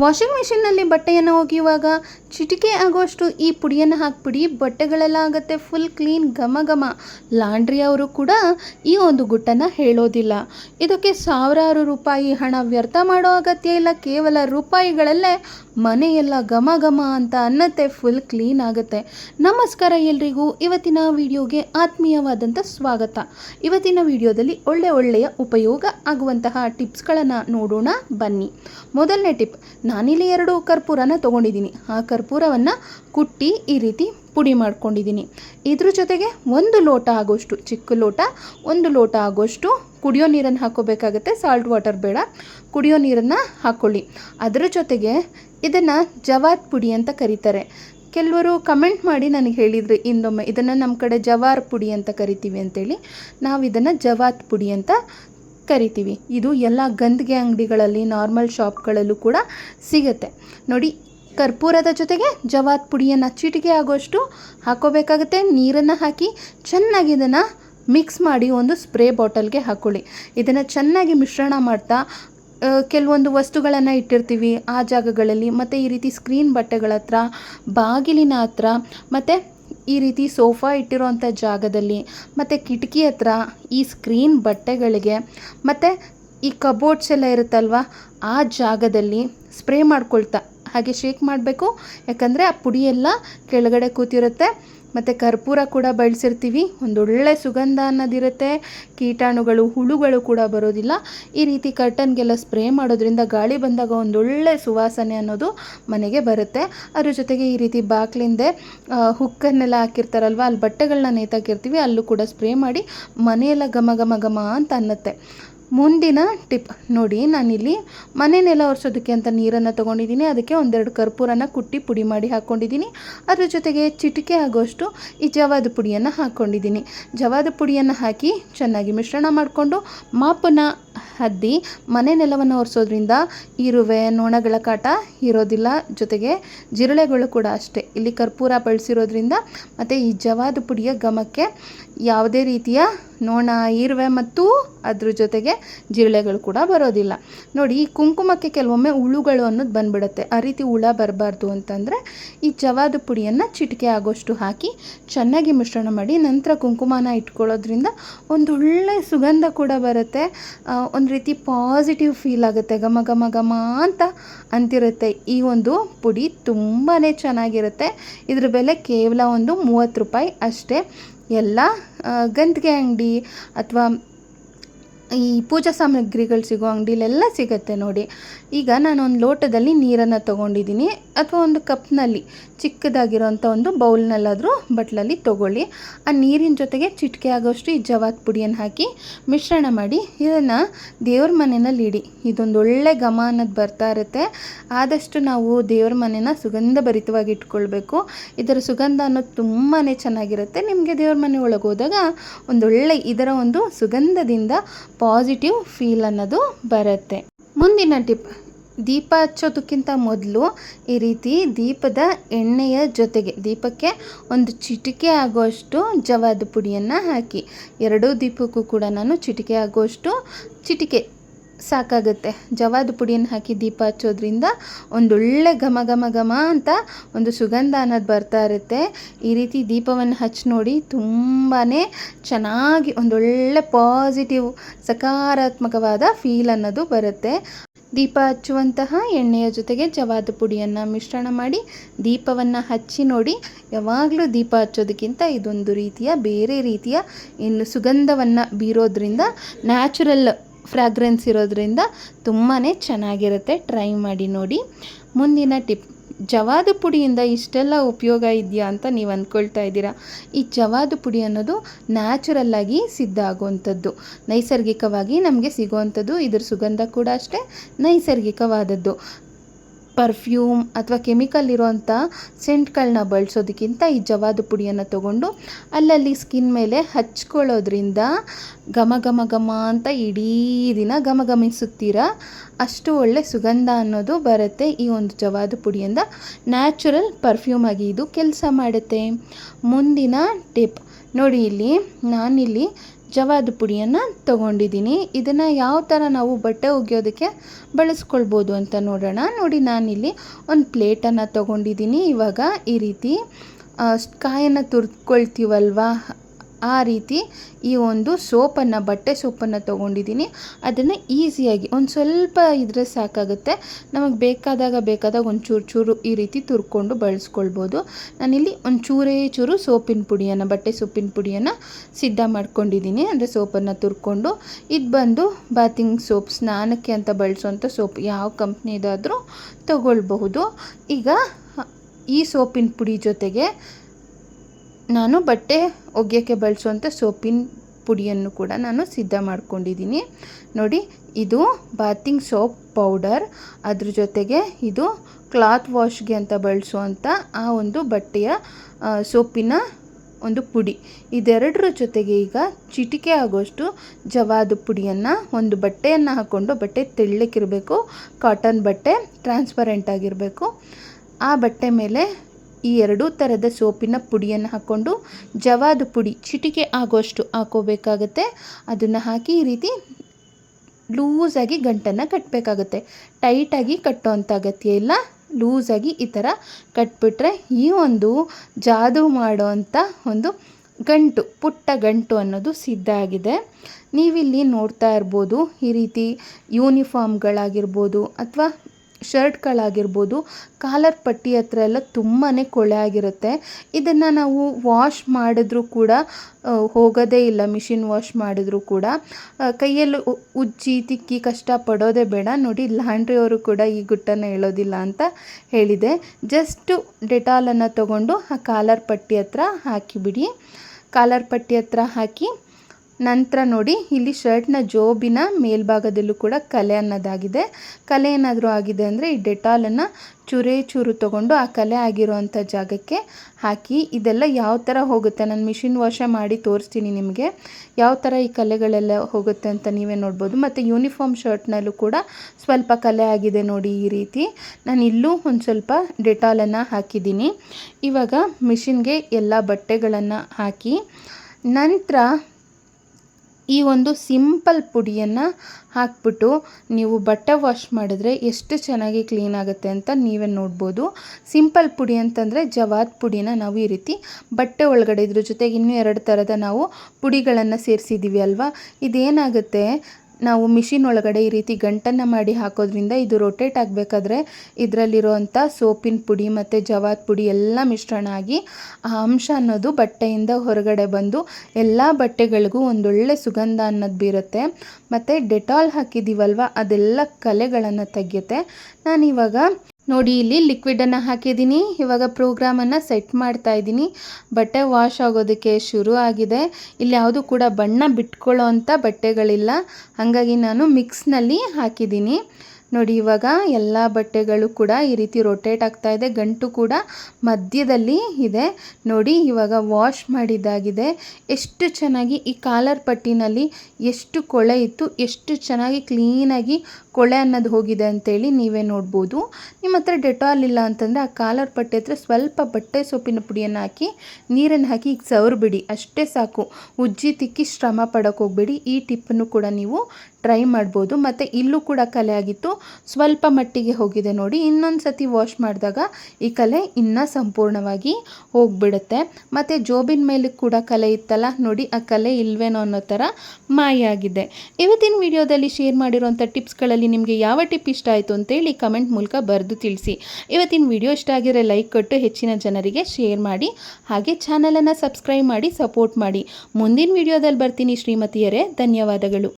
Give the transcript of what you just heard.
Washing ಮಿಷಿನ್ನಲ್ಲಿ ಬಟ್ಟೆಯನ್ನು ಒಗೆಯುವಾಗ ಚಿಟಿಕೆ ಆಗುವಷ್ಟು ಈ ಪುಡಿಯನ್ನು ಹಾಕ್ಬಿಡಿ ಬಟ್ಟೆಗಳೆಲ್ಲ ಆಗುತ್ತೆ ಫುಲ್ ಕ್ಲೀನ್ ಘಮ ಘಮ. ಲಾಂಡ್ರಿ ಅವರು ಕೂಡ ಈ ಒಂದು ಗುಟ್ಟನ್ನು ಹೇಳೋದಿಲ್ಲ. ಇದಕ್ಕೆ ಸಾವಿರಾರು ರೂಪಾಯಿ ಹಣ ವ್ಯರ್ಥ ಮಾಡೋ ಅಗತ್ಯ ಇಲ್ಲ. ಕೇವಲ ರೂಪಾಯಿಗಳಲ್ಲೇ ಮನೆಯೆಲ್ಲ ಘಮ ಘಮ ಅಂತ ಅನ್ನತ್ತೆ ಫುಲ್ ಕ್ಲೀನ್ ಆಗುತ್ತೆ. ನಮಸ್ಕಾರ ಎಲ್ರಿಗೂ. ಇವತ್ತಿನ ವಿಡಿಯೋಗೆ ಆತ್ಮೀಯವಾದಂಥ ಸ್ವಾಗತ. ಇವತ್ತಿನ ವಿಡಿಯೋದಲ್ಲಿ ಒಳ್ಳೆ ಒಳ್ಳೆಯ ಉಪಯೋಗ ಆಗುವಂತಹ ಟಿಪ್ಸ್ಗಳನ್ನು ನೋಡೋಣ, ಬನ್ನಿ. ಮೊದಲನೇ ಟಿಪ್, ನಾನಿಲ್ಲಿ ಎರಡು ಕರ್ಪೂರನ ತೊಗೊಂಡಿದ್ದೀನಿ. ಆ ಕರ್ಪೂರವನ್ನು ಕುಟ್ಟಿ ಈ ರೀತಿ ಪುಡಿ ಮಾಡ್ಕೊಂಡಿದ್ದೀನಿ. ಇದ್ರ ಜೊತೆಗೆ ಒಂದು ಲೋಟ ಆಗೋಷ್ಟು, ಚಿಕ್ಕ ಲೋಟ, ಒಂದು ಲೋಟ ಆಗೋಷ್ಟು ಕುಡಿಯೋ ನೀರನ್ನು ಹಾಕೋಬೇಕಾಗತ್ತೆ. ಸಾಲ್ಟ್ ವಾಟರ್ ಬೇಡ, ಕುಡಿಯೋ ನೀರನ್ನು ಹಾಕ್ಕೊಳ್ಳಿ ಅದರ ಜೊತೆಗೆ ಇದನ್ನು ಜವಾದ್ ಪುಡಿ ಅಂತ ಕರೀತಾರೆ. ಕೆಲವರು ಕಮೆಂಟ್ ಮಾಡಿ ನನಗೆ ಹೇಳಿದರು ಇನ್ನೊಮ್ಮೆ ಇದನ್ನು ನಮ್ಮ ಕಡೆ ಜವಾರ್ ಪುಡಿ ಅಂತ ಕರಿತೀವಿ ಅಂತೇಳಿ. ನಾವು ಇದನ್ನು ಜವಾತ್ ಪುಡಿ ಅಂತ ಕರಿತೀವಿ. ಇದು ಎಲ್ಲ ಗಂದಿಗೆ ಅಂಗಡಿಗಳಲ್ಲಿ, ನಾರ್ಮಲ್ ಶಾಪ್ಗಳಲ್ಲೂ ಕೂಡ ಸಿಗುತ್ತೆ. ನೋಡಿ, ಕರ್ಪೂರದ ಜೊತೆಗೆ ಜವಾತ್ ಪುಡಿಯನ್ನು ಚಿಟಿಕೆ ಆಗೋಷ್ಟು ಹಾಕೋಬೇಕಾಗುತ್ತೆ. ನೀರನ್ನು ಹಾಕಿ ಚೆನ್ನಾಗಿ ಇದನ್ನು ಮಿಕ್ಸ್ ಮಾಡಿ ಒಂದು ಸ್ಪ್ರೇ ಬಾಟಲ್ಗೆ ಹಾಕ್ಕೊಳ್ಳಿ ಇದನ್ನು ಚೆನ್ನಾಗಿ ಮಿಶ್ರಣ ಮಾಡ್ತಾ ಕೆಲವೊಂದು ವಸ್ತುಗಳನ್ನು ಇಟ್ಟಿರ್ತೀವಿ ಆ ಜಾಗಗಳಲ್ಲಿ, ಮತ್ತು ಈ ರೀತಿ ಸ್ಕ್ರೀನ್ ಬಟ್ಟೆಗಳ ಹತ್ರ, ಬಾಗಿಲಿನ ಹತ್ರ, ಮತ್ತು ಈ ರೀತಿ ಸೋಫಾ ಇಟ್ಟಿರೋಂಥ ಜಾಗದಲ್ಲಿ, ಮತ್ತು ಕಿಟಕಿ ಹತ್ರ ಈ ಸ್ಕ್ರೀನ್ ಬಟ್ಟೆಗಳಿಗೆ, ಮತ್ತು ಈ ಕಬೋರ್ಡ್ಸ್ ಎಲ್ಲ ಇರುತ್ತಲ್ವ, ಆ ಜಾಗದಲ್ಲಿ ಸ್ಪ್ರೇ ಮಾಡ್ಕೊಳ್ತಾ, ಹಾಗೆ ಶೇಕ್ ಮಾಡಬೇಕು. ಯಾಕಂದರೆ ಆ ಪುಡಿ ಎಲ್ಲ ಕೆಳಗಡೆ ಕೂತಿರುತ್ತೆ. ಮತ್ತು ಕರ್ಪೂರ ಕೂಡ ಬಳಸಿರ್ತೀವಿ. ಒಂದೊಳ್ಳೆ ಸುಗಂಧ ಅನ್ನೋದಿರುತ್ತೆ. ಕೀಟಾಣುಗಳು, ಹುಳುಗಳು ಕೂಡ ಬರೋದಿಲ್ಲ. ಈ ರೀತಿ ಕರ್ಟನ್ಗೆಲ್ಲ ಸ್ಪ್ರೇ ಮಾಡೋದ್ರಿಂದ ಗಾಳಿ ಬಂದಾಗ ಒಂದೊಳ್ಳೆ ಸುವಾಸನೆ ಅನ್ನೋದು ಮನೆಗೆ ಬರುತ್ತೆ. ಅದ್ರ ಜೊತೆಗೆ ಈ ರೀತಿ ಬಾಕ್ಲಿಂದೆ ಹುಕ್ಕನ್ನೆಲ್ಲ ಹಾಕಿರ್ತಾರಲ್ವ, ಅಲ್ಲಿ ಬಟ್ಟೆಗಳನ್ನ ನೇತಾಕಿರ್ತೀವಿ, ಅಲ್ಲೂ ಕೂಡ ಸ್ಪ್ರೇ ಮಾಡಿ ಮನೆಯೆಲ್ಲ ಘಮ ಘಮ ಘಮ ಅಂತ ಅನ್ನತ್ತೆ. ಮುಂದಿನ ಟಿಪ್ ನೋಡಿ, ನಾನಿಲ್ಲಿ ಮನೆ ನೆಲ ಒರೆಸೋದಕ್ಕೆ ಅಂತ ನೀರನ್ನು ತೊಗೊಂಡಿದ್ದೀನಿ. ಅದಕ್ಕೆ ಒಂದೆರಡು ಕರ್ಪೂರನ ಕುಟ್ಟಿ ಪುಡಿ ಮಾಡಿ ಹಾಕ್ಕೊಂಡಿದ್ದೀನಿ ಅದ್ರ ಜೊತೆಗೆ ಚಿಟಿಕೆ ಆಗೋಷ್ಟು ಈ ಜವಾದ ಪುಡಿಯನ್ನು ಹಾಕ್ಕೊಂಡಿದ್ದೀನಿ ಜವಾದ ಪುಡಿಯನ್ನು ಹಾಕಿ ಚೆನ್ನಾಗಿ ಮಿಶ್ರಣ ಮಾಡಿಕೊಂಡು ಮಾಪನ ಹದ್ದಿ ಮನೆ ನೆಲವನ್ನು ಒರೆಸೋದ್ರಿಂದ ಇರುವೆ, ನೊಣಗಳ ಕಾಟ ಇರೋದಿಲ್ಲ. ಜೊತೆಗೆ ಜಿರಳೆಗಳು ಕೂಡ ಅಷ್ಟೇ. ಇಲ್ಲಿ ಕರ್ಪೂರ ಬಳಸಿರೋದ್ರಿಂದ ಮತ್ತು ಈ ಜವಾದ ಪುಡಿಯ ಘಮಕ್ಕೆ ಯಾವುದೇ ರೀತಿಯ ನೋಣ, ಇರುವೆ ಮತ್ತು ಅದ್ರ ಜೊತೆಗೆ ಜಿರಳೆಗಳು ಕೂಡ ಬರೋದಿಲ್ಲ. ನೋಡಿ, ಈ ಕುಂಕುಮಕ್ಕೆ ಕೆಲವೊಮ್ಮೆ ಹುಳುಗಳು ಅನ್ನೋದು ಬಂದ್ಬಿಡುತ್ತೆ. ಆ ರೀತಿ ಹುಳ ಬರಬಾರ್ದು ಅಂತಂದರೆ ಈ ಜವಾದ ಪುಡಿಯನ್ನು ಚಿಟಿಕೆ ಆಗೋಷ್ಟು ಹಾಕಿ ಚೆನ್ನಾಗಿ ಮಿಶ್ರಣ ಮಾಡಿ ನಂತರ ಕುಂಕುಮನ ಇಟ್ಕೊಳ್ಳೋದ್ರಿಂದ ಒಂದು ಒಳ್ಳೆ ಸುಗಂಧ ಕೂಡ ಬರುತ್ತೆ. ಒಂದು ರೀತಿ ಪಾಸಿಟಿವ್ ಫೀಲ್ ಆಗುತ್ತೆ. ಘಮ ಘಮ ಘಮ ಅಂತ ಅಂತಿರುತ್ತೆ. ಈ ಒಂದು ಪುಡಿ ತುಂಬಾ ಚೆನ್ನಾಗಿರುತ್ತೆ. ಇದ್ರ ಬೆಲೆ ಕೇವಲ ಒಂದು ಮೂವತ್ತು ರೂಪಾಯಿ ಅಷ್ಟೇ. ಎಲ್ಲ ಗಂದಿಗೆ ಅಂಗಡಿ ಅಥವಾ ಈ ಪೂಜಾ ಸಾಮಗ್ರಿಗಳು ಸಿಗೋ ಅಂಗಡಿಲೆಲ್ಲ ಸಿಗುತ್ತೆ ನೋಡಿ. ಈಗ ನಾನು ಒಂದು ಲೋಟದಲ್ಲಿ ನೀರನ್ನು ತೊಗೊಂಡಿದ್ದೀನಿ. ಅಥವಾ ಒಂದು ಕಪ್ನಲ್ಲಿ ಚಿಕ್ಕದಾಗಿರೋಂಥ ಒಂದು ಬೌಲ್ನಲ್ಲಾದರೂ ಬಟ್ಲಲ್ಲಿ ತೊಗೊಳ್ಳಿ. ಆ ನೀರಿನ ಜೊತೆಗೆ ಚಿಟಿಕೆ ಆಗೋಷ್ಟು ಈ ಜವಾತ್ ಪುಡಿಯನ್ನು ಹಾಕಿ ಮಿಶ್ರಣ ಮಾಡಿ ಇದನ್ನು ದೇವ್ರ ಮನೆಯಲ್ಲಿ ಇಡಿ. ಇದೊಂದು ಒಳ್ಳೆ ಘಮ ಅನ್ನೋದು ಬರ್ತಾ ಇರುತ್ತೆ. ಆದಷ್ಟು ನಾವು ದೇವ್ರ ಮನೆನ ಸುಗಂಧ ಭರಿತವಾಗಿ ಇಟ್ಕೊಳ್ಬೇಕು. ಇದರ ಸುಗಂಧ ಅನ್ನೋದು ತುಂಬಾ ಚೆನ್ನಾಗಿರುತ್ತೆ. ನಿಮಗೆ ದೇವ್ರ ಮನೆ ಒಳಗೆ ಹೋದಾಗ ಒಂದೊಳ್ಳೆ ಇದರ ಒಂದು ಸುಗಂಧದಿಂದ ಪಾಸಿಟಿವ್ ಫೀಲ್ ಅನ್ನೋದು ಬರುತ್ತೆ. ಮುಂದಿನ ಟಿಪ್. ದೀಪ ಹಚ್ಚೋದಕ್ಕಿಂತ ಮೊದಲು ಈ ರೀತಿ ದೀಪದ ಎಣ್ಣೆಯ ಜೊತೆಗೆ, ದೀಪಕ್ಕೆ ಒಂದು ಚಿಟಿಕೆ ಆಗುವಷ್ಟು ಜವಾದ ಪುಡಿಯನ್ನು ಹಾಕಿ. ಎರಡೂ ದೀಪಕ್ಕೂ ಕೂಡ ನಾನು ಚಿಟಿಕೆ ಆಗುವಷ್ಟು ಚಿಟಿಕೆ ಸಾಕಾಗುತ್ತೆ. ಜವಾದ ಪುಡಿಯನ್ನು ಹಾಕಿ ದೀಪ ಹಚ್ಚೋದ್ರಿಂದ ಒಂದೊಳ್ಳೆ ಘಮ ಘಮ ಘಮ ಅಂತ ಒಂದು ಸುಗಂಧ ಅನ್ನೋದು ಬರ್ತಾ ಇರುತ್ತೆ. ಈ ರೀತಿ ದೀಪವನ್ನು ಹಚ್ಚಿ ನೋಡಿ ತುಂಬಾ ಚೆನ್ನಾಗಿ ಒಂದೊಳ್ಳೆ ಪಾಸಿಟಿವ್ ಸಕಾರಾತ್ಮಕವಾದ ಫೀಲ್ ಅನ್ನೋದು ಬರುತ್ತೆ. ದೀಪ ಹಚ್ಚುವಂತಹ ಎಣ್ಣೆಯ ಜೊತೆಗೆ ಜವಾದ ಪುಡಿಯನ್ನು ಮಿಶ್ರಣ ಮಾಡಿ ದೀಪವನ್ನು ಹಚ್ಚಿ ನೋಡಿ. ಯಾವಾಗಲೂ ದೀಪ ಹಚ್ಚೋದಕ್ಕಿಂತ ಇದೊಂದು ರೀತಿಯ, ಬೇರೆ ರೀತಿಯ ಇನ್ನು ಸುಗಂಧವನ್ನು ಬೀರೋದ್ರಿಂದ ನ್ಯಾಚುರಲ್ ಫ್ರಾಗ್ರೆನ್ಸ್ ಇರೋದ್ರಿಂದ ತುಂಬಾ ಚೆನ್ನಾಗಿರುತ್ತೆ. ಟ್ರೈ ಮಾಡಿ ನೋಡಿ. ಮುಂದಿನ ಟಿಪ್ ಜವಾದ ಪುಡಿಯಿಂದ ಇಷ್ಟೆಲ್ಲ ಉಪಯೋಗ ಇದೆಯಾ ಅಂತ ನೀವು ಅಂದ್ಕೊಳ್ತಾ ಇದ್ದೀರಾ? ಈ ಜವಾದ ಪುಡಿ ಅನ್ನೋದು ನ್ಯಾಚುರಲ್ಲಾಗಿ ಸಿದ್ಧ ಆಗುವಂಥದ್ದು. ನೈಸರ್ಗಿಕವಾಗಿ ನಮಗೆ ಸಿಗುವಂಥದ್ದು, ಇದ್ರ ಸುಗಂಧ ಕೂಡ ಅಷ್ಟೇ, ನೈಸರ್ಗಿಕವಾದದ್ದು. ಪರ್ಫ್ಯೂಮ್ ಅಥವಾ ಕೆಮಿಕಲ್ ಇರೋವಂಥ ಸೆಂಟ್ಗಳನ್ನ ಬಳಸೋದಕ್ಕಿಂತ ಈ ಜವಾದ ಪುಡಿಯನ್ನು ತಗೊಂಡು ಅಲ್ಲಲ್ಲಿ ಸ್ಕಿನ್ ಮೇಲೆ ಹಚ್ಕೊಳ್ಳೋದ್ರಿಂದ ಘಮ ಘಮ ಘಮ ಅಂತ ಇಡೀ ದಿನ ಘಮ ಘಮಿಸುತ್ತೀರಾ? ಅಷ್ಟು ಒಳ್ಳೆ ಸುಗಂಧ ಅನ್ನೋದು ಬರುತ್ತೆ ಈ ಒಂದು ಜವಾದ ಪುಡಿಯಿಂದ. ನ್ಯಾಚುರಲ್ ಪರ್ಫ್ಯೂಮ್ ಆಗಿ ಇದು ಕೆಲಸ ಮಾಡುತ್ತೆ. ಮುಂದಿನ ಟಿಪ್ ನೋಡಿ ಇಲ್ಲಿ, ನಾನಿಲ್ಲಿ ಜವಾದ ಪುಡಿಯನ್ನು ತಗೊಂಡಿದ್ದೀನಿ. ಇದನ್ನು ಯಾವ ಥರ ನಾವು ಬಟ್ಟೆ ಒಗೆಯೋದಕ್ಕೆ ಬಳಸ್ಕೊಳ್ಬೋದು ಅಂತ ನೋಡೋಣ. ನೋಡಿ, ನಾನಿಲ್ಲಿ ಒಂದು ಪ್ಲೇಟನ್ನು ತಗೊಂಡಿದ್ದೀನಿ. ಇವಾಗ ಈ ರೀತಿ ಕಾಯನ್ನು ತುರ್ಕೊಳ್ತೀವಲ್ವ ಆ ರೀತಿ ಈ ಒಂದು ಸೋಪನ್ನು, ಬಟ್ಟೆ ಸೋಪನ್ನು ತೊಗೊಂಡಿದ್ದೀನಿ. ಅದನ್ನು ಈಸಿಯಾಗಿ ಒಂದು ಸ್ವಲ್ಪ ಇದ್ರೆ ಸಾಕಾಗುತ್ತೆ. ನಮಗೆ ಬೇಕಾದಾಗ ಬೇಕಾದಾಗ ಒಂದು ಚೂರು ಚೂರು ಈ ರೀತಿ ತುರ್ಕೊಂಡು ಬಳಸ್ಕೊಳ್ಬೋದು. ನಾನಿಲ್ಲಿ ಒಂದು ಚೂರೇ ಚೂರು ಸೋಪಿನ ಪುಡಿಯನ್ನು, ಬಟ್ಟೆ ಸೋಪಿನ ಪುಡಿಯನ್ನು ಸಿದ್ಧ ಮಾಡ್ಕೊಂಡಿದ್ದೀನಿ. ಅಂದರೆ ಸೋಪನ್ನು ತುರ್ಕೊಂಡು ಇದು ಬಂದು ಬಾತಿಂಗ್ ಸೋಪ್ ಸ್ನಾನಕ್ಕೆ ಅಂತ ಬಳಸುವಂಥ ಸೋಪ್ ಯಾವ ಕಂಪ್ನಿದಾದರೂ ತಗೊಳ್ಬಹುದು. ಈಗ ಈ ಸೋಪಿನ ಪುಡಿ ಜೊತೆಗೆ ನಾನು ಬಟ್ಟೆ ಒಗೆಯೋಕ್ಕೆ ಬಳಸುವಂಥ ಸೋಪಿನ ಪುಡಿಯನ್ನು ಕೂಡ ನಾನು ಸಿದ್ಧ ಮಾಡ್ಕೊಂಡಿದ್ದೀನಿ. ನೋಡಿ, ಇದು ಬಾತಿಂಗ್ ಸೋಪ್ ಪೌಡರ್ ಅದ್ರ ಜೊತೆಗೆ ಇದು ಕ್ಲಾತ್ ವಾಶ್ಗೆ ಅಂತ ಬಳಸುವಂಥ ಆ ಒಂದು ಬಟ್ಟೆಯ ಸೋಪಿನ ಒಂದು ಪುಡಿ. ಇದೆರಡರ ಜೊತೆಗೆ ಈಗ ಚಿಟಿಕೆ ಆಗೋಷ್ಟು ಜವಾದು ಪುಡಿಯನ್ನು, ಒಂದು ಬಟ್ಟೆಯನ್ನು ಹಾಕ್ಕೊಂಡು ಬಟ್ಟೆ ತೆಳ್ಳಕ್ಕಿರಬೇಕು ಕಾಟನ್ ಬಟ್ಟೆ ಟ್ರಾನ್ಸ್ಪರೆಂಟ್ ಆಗಿರಬೇಕು. ಆ ಬಟ್ಟೆ ಮೇಲೆ ಈ ಎರಡೂ ಥರದ ಸೋಪಿನ ಪುಡಿಯನ್ನು ಹಾಕ್ಕೊಂಡು ಜವಾದ ಪುಡಿ ಚಿಟಿಕೆ ಆಗೋಷ್ಟು ಹಾಕೋಬೇಕಾಗತ್ತೆ. ಅದನ್ನು ಹಾಕಿ ಈ ರೀತಿ ಲೂಸಾಗಿ ಗಂಟನ್ನು ಕಟ್ಟಬೇಕಾಗತ್ತೆ ಟೈಟಾಗಿ ಕಟ್ಟೋವಂಥ ಅಗತ್ಯ ಇಲ್ಲ. ಲೂಸಾಗಿ ಈ ಥರ ಕಟ್ಬಿಟ್ರೆ ಈ ಒಂದು ಜಾದು ಮಾಡೋವಂಥ ಒಂದು ಗಂಟು, ಪುಟ್ಟ ಗಂಟು ಅನ್ನೋದು ಸಿದ್ಧ ಆಗಿದೆ. ನೀವಿಲ್ಲಿ ನೋಡ್ತಾ ಇರ್ಬೋದು ಈ ರೀತಿ ಯೂನಿಫಾರ್ಮ್ಗಳಾಗಿರ್ಬೋದು ಅಥವಾ ಶರ್ಟ್ಗಳಾಗಿರ್ಬೋದು, ಕಾಲರ್ ಪಟ್ಟಿ ಹತ್ರ ಎಲ್ಲ ತುಂಬಾ ಕೊಳೆ ಆಗಿರುತ್ತೆ. ಇದನ್ನು ನಾವು ವಾಶ್ ಮಾಡಿದ್ರೂ ಕೂಡ ಹೋಗೋದೇ ಇಲ್ಲ, ಮಿಷಿನ್ ವಾಶ್ ಮಾಡಿದ್ರೂ ಕೂಡ. ಕೈಯಲ್ಲಿ ಉಜ್ಜಿ, ತಿಕ್ಕಿ ಕಷ್ಟ ಪಡೋದೇ ಬೇಡ. ನೋಡಿ, ಲಾಂಡ್ರಿ ಅವರು ಕೂಡ ಈ ಗುಟ್ಟನ್ನು ಹೇಳೋದಿಲ್ಲ ಅಂತ ಹೇಳಿದೆ. ಜಸ್ಟು ಡೆಟಾಲನ್ನು ತಗೊಂಡು ಆ ಕಾಲರ್ ಪಟ್ಟಿ ಹತ್ರ ಹಾಕಿಬಿಡಿ. ಕಾಲರ್ ಪಟ್ಟಿ ಹತ್ರ ಹಾಕಿ ನಂತರ ನೋಡಿ, ಇಲ್ಲಿ ಶರ್ಟ್ನ ಜೋಬಿನ ಮೇಲ್ಭಾಗದಲ್ಲೂ ಕೂಡ ಕಲೆ ಅನ್ನೋದಾಗಿದೆ. ಕಲೆ ಏನಾದರೂ ಆಗಿದೆ ಅಂದರೆ, ಈ ಡೆಟಾಲನ್ನು ಚೂರೇ ಚೂರು ತೊಗೊಂಡು ಆ ಕಲೆ ಆಗಿರುವಂಥ ಜಾಗಕ್ಕೆ ಹಾಕಿ, ಇದೆಲ್ಲ ಯಾವ ಥರ ಹೋಗುತ್ತೆ? ನಾನು ಮಿಷಿನ್ ವಾಶ ಮಾಡಿ ತೋರಿಸ್ತೀನಿ ನಿಮಗೆ. ಯಾವ ಥರ ಈ ಕಲೆಗಳೆಲ್ಲ ಹೋಗುತ್ತೆ ಅಂತ ನೀವೇ ನೋಡ್ಬೋದು. ಮತ್ತು ಯೂನಿಫಾರ್ಮ್ ಶರ್ಟ್ನಲ್ಲೂ ಕೂಡ ಸ್ವಲ್ಪ ಕಲೆ ಆಗಿದೆ ನೋಡಿ ಈ ರೀತಿ. ನಾನು ಇಲ್ಲೂ ಒಂದು ಸ್ವಲ್ಪ ಡೆಟಾಲನ್ನು ಹಾಕಿದ್ದೀನಿ. ಇವಾಗ ಮಿಷಿನ್ಗೆ ಎಲ್ಲ ಬಟ್ಟೆಗಳನ್ನು ಹಾಕಿ, ನಂತರ ಈ ಒಂದು ಸಿಂಪಲ್ ಪುಡಿಯನ್ನು ಹಾಕ್ಬಿಟ್ಟು ನೀವು ಬಟ್ಟೆ ವಾಶ್ ಮಾಡಿದ್ರೆ ಎಷ್ಟು ಚೆನ್ನಾಗಿ ಕ್ಲೀನ್ ಆಗುತ್ತೆ ಅಂತ ನೀವೇ ನೋಡ್ಬೋದು. ಸಿಂಪಲ್ ಪುಡಿ ಅಂತಂದರೆ ಜವಾದ್ ಪುಡಿನ ನಾವು ಈ ರೀತಿ ಬಟ್ಟೆ ಒಳಗಡೆ ಇದ್ರ ಜೊತೆಗೆ ಇನ್ನೂ ಎರಡು ಥರದ ನಾವು ಪುಡಿಗಳನ್ನು ಸೇರಿಸಿದ್ದೀವಿ ಅಲ್ವಾ? ಇದೇನಾಗುತ್ತೆ? ನಾವು ಮಿಷಿನ್ ಒಳಗಡೆ ಈ ರೀತಿ ಗಂಟನ್ನು ಮಾಡಿ ಹಾಕೋದ್ರಿಂದ ಇದು ರೊಟೇಟ್ ಆಗಬೇಕಾದ್ರೆ ಇದರಲ್ಲಿರುವಂಥ ಸೋಪಿನ ಪುಡಿ ಮತ್ತು ಜವಾದ ಪುಡಿ ಎಲ್ಲ ಮಿಶ್ರಣ ಆಗಿ ಆ ಅಂಶ ಅನ್ನೋದು ಬಟ್ಟೆಯಿಂದ ಹೊರಗಡೆ ಬಂದು ಎಲ್ಲ ಬಟ್ಟೆಗಳಿಗೂ ಒಂದೊಳ್ಳೆ ಸುಗಂಧ ಅನ್ನೋದು ಬೀರುತ್ತೆ. ಮತ್ತು ಡೆಟಾಲ್ ಹಾಕಿದ್ದೀವಲ್ವ ಅದೆಲ್ಲ ಕಲೆಗಳನ್ನು ತೆಗೆಯುತ್ತೆ. ನಾನಿವಾಗ ನೋಡಿ, ಇಲ್ಲಿ ಲಿಕ್ವಿಡನ್ನು ಹಾಕಿದ್ದೀನಿ. ಇವಾಗ ಪ್ರೋಗ್ರಾಮನ್ನು ಸೆಟ್ ಮಾಡ್ತಾ ಇದ್ದೀನಿ. ಬಟ್ಟೆ ವಾಶ್ ಆಗೋದಕ್ಕೆ ಶುರು ಆಗಿದೆ. ಇಲ್ಲಿ ಯಾವುದು ಕೂಡ ಬಣ್ಣ ಬಿಟ್ಕೊಳ್ಳೋ ಅಂಥ ಬಟ್ಟೆಗಳಿಲ್ಲ. ಹಾಗಾಗಿ ನಾನು ಮಿಕ್ಸ್ನಲ್ಲಿ ಹಾಕಿದ್ದೀನಿ. ನೋಡಿ, ಇವಾಗ ಎಲ್ಲ ಬಟ್ಟೆಗಳು ಕೂಡ ಈ ರೀತಿ ರೊಟೇಟ್ ಆಗ್ತಾ ಇದೆ. ಗಂಟು ಕೂಡ ಮಧ್ಯದಲ್ಲಿ ಇದೆ. ನೋಡಿ, ಇವಾಗ ವಾಶ್ ಮಾಡಿದ್ದಾಗಿದೆ. ಎಷ್ಟು ಚೆನ್ನಾಗಿ ಈ ಕಾಲರ್ ಪಟ್ಟಿನಲ್ಲಿ ಎಷ್ಟು ಕೊಳೆ ಇತ್ತು, ಎಷ್ಟು ಚೆನ್ನಾಗಿ ಕ್ಲೀನಾಗಿ ಕೊಳೆ ಅನ್ನೋದು ಹೋಗಿದೆ ಅಂತೇಳಿ ನೀವೇ ನೋಡ್ಬೋದು. ನಿಮ್ಮ ಹತ್ರ ಡೆಟಾಲ್ ಇಲ್ಲ ಅಂತಂದರೆ ಆ ಕಾಲರ್ ಪಟ್ಟಿ ಹತ್ರ ಸ್ವಲ್ಪ ಬಟ್ಟೆ ಸೊಪ್ಪಿನ ಪುಡಿಯನ್ನು ಹಾಕಿ, ನೀರನ್ನು ಹಾಕಿ ಈಗ ಸವರ್ಬಿಡಿ ಅಷ್ಟೇ ಸಾಕು. ಉಜ್ಜಿ ತಿಕ್ಕಿ ಶ್ರಮ ಪಡೋಕೆ ಹೋಗ್ಬೇಡಿ. ಈ ಟಿಪ್ಪನ್ನು ಕೂಡ ನೀವು ಟ್ರೈ ಮಾಡ್ಬೋದು. ಮತ್ತು ಇಲ್ಲೂ ಕೂಡ ಕಲೆ ಆಗಿತ್ತು. ಸ್ವಲ್ಪ ಮಟ್ಟಿಗೆ ಹೋಗಿದೆ ನೋಡಿ. ಇನ್ನೊಂದು ಸತಿ ವಾಶ್ ಮಾಡಿದಾಗ ಈ ಕಲೆ ಇನ್ನೂ ಸಂಪೂರ್ಣವಾಗಿ ಹೋಗಿಬಿಡುತ್ತೆ. ಮತ್ತು ಜೋಬಿನ ಮೇಲೆ ಕೂಡ ಕಲೆ ಇತ್ತಲ್ಲ ನೋಡಿ, ಆ ಕಲೆ ಇಲ್ವೇನೋ ಅನ್ನೋ ಥರ ಮಾಯಾಗಿದೆ. ಇವತ್ತಿನ ವಿಡಿಯೋದಲ್ಲಿ ಶೇರ್ ಮಾಡಿರೋಂಥ ಟಿಪ್ಸ್ಗಳಲ್ಲಿ ನಿಮಗೆ ಯಾವ ಟಿಪ್ ಇಷ್ಟ ಆಯಿತು ಅಂತೇಳಿ ಕಮೆಂಟ್ ಮೂಲಕ ಬರೆದು ತಿಳಿಸಿ. ಇವತ್ತಿನ ವಿಡಿಯೋ ಇಷ್ಟ ಆಗಿರೋ ಲೈಕ್ ಕೊಟ್ಟು ಹೆಚ್ಚಿನ ಜನರಿಗೆ ಶೇರ್ ಮಾಡಿ. ಹಾಗೆ ಚಾನಲನ್ನು ಸಬ್ಸ್ಕ್ರೈಬ್ ಮಾಡಿ ಸಪೋರ್ಟ್ ಮಾಡಿ. ಮುಂದಿನ ವಿಡಿಯೋದಲ್ಲಿ ಬರ್ತೀನಿ ಶ್ರೀಮತಿಯರೇ. ಧನ್ಯವಾದಗಳು.